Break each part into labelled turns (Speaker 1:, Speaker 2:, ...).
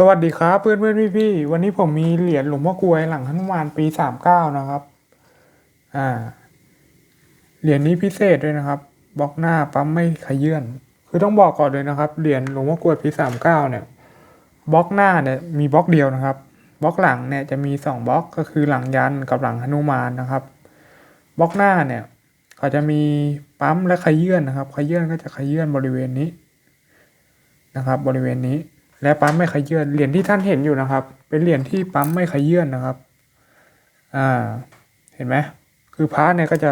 Speaker 1: สวัสดีครับเพื่อนเพื่อนพี่พี่วันนี้ผมมีเหรียญหลวงพ่อกลวยหลังหนุมานปีสามเก้านะครับ อ่า เหรียญนี้พิเศษด้วยนะครับบล็อกหน้าปั๊มไม่ขยื่นคือต้องบอกก่อนเลยนะครับเหรียญหลวงพ่อกลวยปีสามเก้าเนี่ยบล็อกหน้าเนี่ยมีบล็อกเดียวนะครับบล็อกหลังเนี่ยจะมีสองบล็อกก็คือหลังยันกับหลังหนุมานนะครับบล็อกหน้าเนี่ยก็จะมีปั๊มและขยื่นนะครับ ขยื่นก็จะขยื่นบริเวณนี้นะครับ บริเวณนี้ และปั๊มไม่ขยื่นเหรียญที่ท่านเห็นอยู่นะครับ เป็นเหรียญที่ปั๊มไม่ขยื่นนะครับอ่าเห็นไหมคือพร์ทเนี่ยก็จะ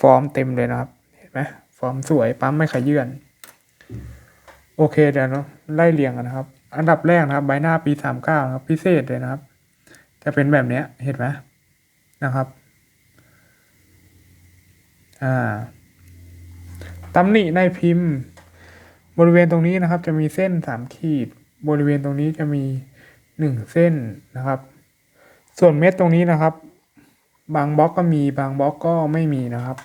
Speaker 1: ฟอร์มเต็มเลยนะครับ เห็นไหมฟอร์มสวยปั๊มไม่ขยื่นโอเคเดี๋ยวเราไล่เรียงกันนะครับ อันดับแรกนะครับ ใบหน้าปีสามเก้าครับ พิเศษเลยนะครับ จะเป็นแบบเนี้ยเห็นไหมนะครับอ่าตำหนิในพิมพ์ บริเวณตรงนี้นะครับจะมีเส้นสามขีด บริเวณตรงนี้จะมีหนึ่งเส้นนะครับ ส่วนเม็ดตรงนี้นะครับ บางบล็อกก็มีบางบล็อกก็ไม่มีนะครับ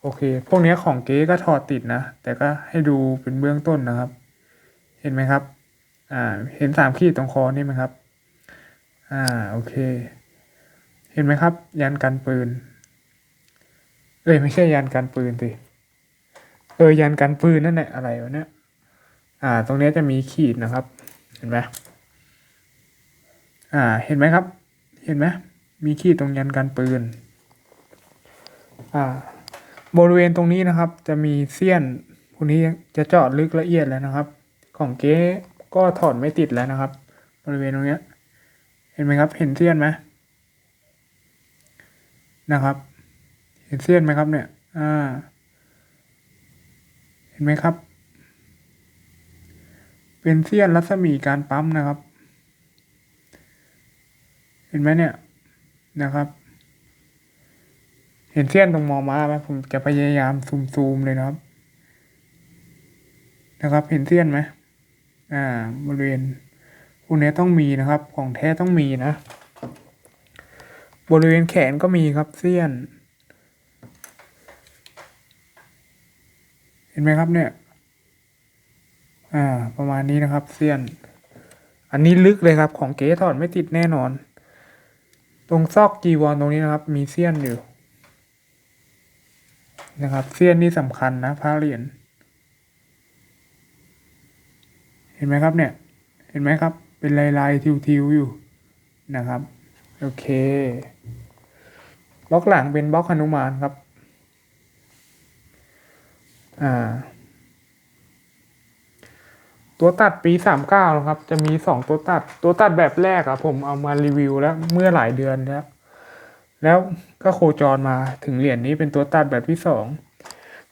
Speaker 1: โอเค พวกนี้ของเก๊ก็ถอดติดนะ แต่ก็ให้ดูเป็นเบื้องต้นนะครับ เห็นไหมครับ อ่า เห็นสามขีดตรงคอนี่ไหมครับ อ่า โอเค เห็นไหมครับ ยันกันปืน เอ้ยไม่ใช่ยันกันปืนสิเออยันกันปืนนั่นแหละอะไรวะเนี่ย อ่า ตรงนี้จะมีขีดนะครับ เห็นไหมอ่า เห็นไหมครับ เห็นไหมมีขีดตรงยันกันปืน อ่า บริเวณตรงนี้นะครับ จะมีเสี้ยนพวกนี้จะเจาะลึกละเอียดแล้วนะครับ ของเก๊ก็ถอดไม่ติดแล้วนะครับ บริเวณตรงเนี้ย เห็นไหมครับ เห็นเสี้ยนไหมนะครับ เห็นเสี้ยนไหมครับเนี่ย อ่า เห็นไหมครับ เป็นเสี้ยนรัศมีการปั๊มนะครับ เห็นไหมเนี่ยนะครับ เห็นเสี้ยนตรงมอม้าไหมผมจะพยายามซูมซูมๆเลยนะครับ นะครับ เห็นเสี้ยนไหมอ่าบริเวณพวกนี้ต้องมีนะครับ ของแท้ต้องมีนะ บริเวณแขนก็มีครับเสี้ยน เห็นไหมครับเนี่ย อ่า ประมาณนี้นะครับ เสี้ยน อันนี้ลึกเลยครับ ของเก๋ถอดไม่ติดแน่นอน ตรงซอกจีวรตรงนี้นะครับ มีเสี้ยนอยู่ นะครับ เสี้ยนนี่สำคัญนะพระเหรียญเห็นไหมครับเนี่ย เห็นไหมครับ เป็นลายลายๆทิวๆอยู่นะครับ โอเค บล็อกหลังเป็นบล็อกหนุมานครับ อ่า ตัวตัดปีสามเก้านะครับ จะมีสองตัวตัด ตัวตัดแบบแรกอะผมเอามารีวิวแล้วเมื่อหลายเดือนแล้ว แล้วก็โคจรมาถึงเหรียญนี้เป็นตัวตัดแบบที่สอง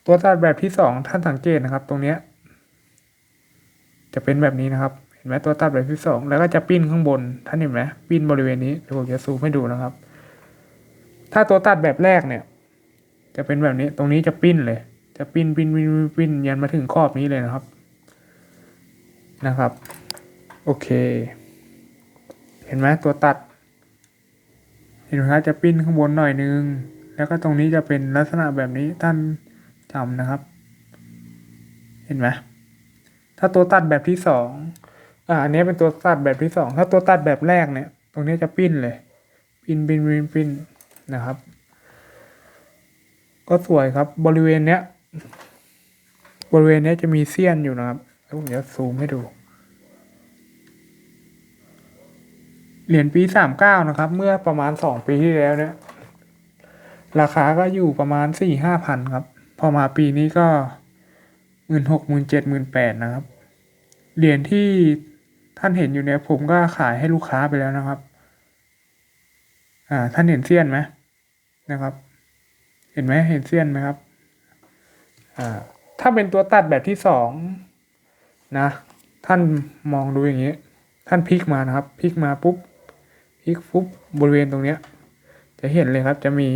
Speaker 1: ตัวตัดแบบที่สองท่านสังเกตนะครับ ตรงเนี้ยจะเป็นแบบนี้นะครับ เห็นไหมตัวตัดแบบที่สองแล้วก็จะปิ้นข้างบน ท่านเห็นไหมปิ้นบริเวณนี้เดี๋ยวผมจะซูมให้ดูนะครับ ถ้าตัวตัดแบบแรกเนี่ย จะเป็นแบบนี้ ตรงนี้จะปิ้นเลย จะปิ้นปิ้นปิ้นปิ้นยันมาถึงขอบนี้เลยนะครับ นะครับ โอเค เห็นไหมตัวตัด เห็นไหมครับจะปิ้นข้างบนหน่อยนึง แล้วก็ตรงนี้จะเป็นลักษณะแบบนี้ท่านจำนะครับ เห็นไหมถ้าตัวตัดแบบที่สองอ่าอันนี้เป็นตัวตัดแบบที่สองถ้าตัวตัดแบบแรกเนี่ย ตรงนี้จะปิ้นเลย ปิ้นปิ้นปิ้นปิ้นนะครับ ก็สวยครับบริเวณเนี้ยบริเวณเนี้ยจะมีเสี้ยนอยู่นะครับ ล้วผมจะซูมให้ดู เหรียญปีสามเก้านะครับ เมื่อประมาณสองปีที่แล้วเนี่ยราคาก็อยู่ประมาณสี่ห้าพันครับ พอมาปีนี้ก็หมื่นหกหมื่นเจ็ดหมื่นแปดนะครับ เหรียญที่ท่านเห็นอยู่เนี่ยผมก็ขายให้ลูกค้าไปแล้วนะครับ อ่า ท่านเห็นเสี้ยนไหมนะครับ เห็นไหมเห็นเสี้ยนไหมครับ อ่า ถ้าเป็นตัวตัดแบบที่สอง นะ ท่านมองดูอย่างนี้ ท่านพลิกมานะครับพลิกมาปุ๊บพลิกปุ๊บบริเวณตรงเนี้ย จะเห็นเลยครับจะมี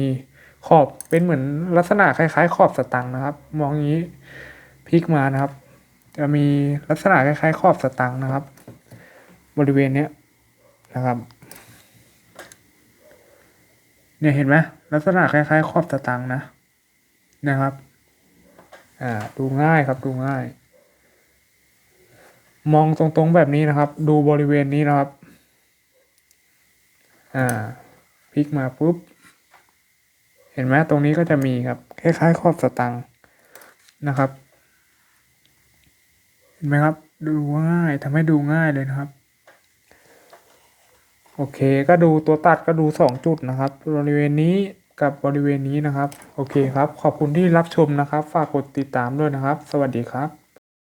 Speaker 1: ขอบเป็นเหมือนลักษณะคล้ายๆ ขอบสตังค์นะครับ มองอย่างนี้พลิกมานะครับ จะมีลักษณะคล้ายๆ ขอบสตังค์นะครับ บริเวณเนี้ยนะครับเนี่ยเห็นไหมลักษณะคล้ายๆ ขอบสตังค์นะนะครับ อ่าดูง่ายครับดูง่าย มองตรงๆแบบนี้นะครับ ดูบริเวณนี้นะครับ อ่าพลิกมาปุ๊บ เห็นไหมตรงนี้ก็จะมีครับ คล้ายๆขอบสตังค์นะครับ เห็นไหมครับ ดูง่ายทำให้ดูง่ายเลยนะครับ โอเค ก็ดูตัวตัดก็ดูสองจุดนะครับ บริเวณนี้กับบริเวณนี้นะครับ โอเคครับ ขอบคุณที่รับชมนะครับ ฝากกดติดตามด้วยนะครับ สวัสดีครับ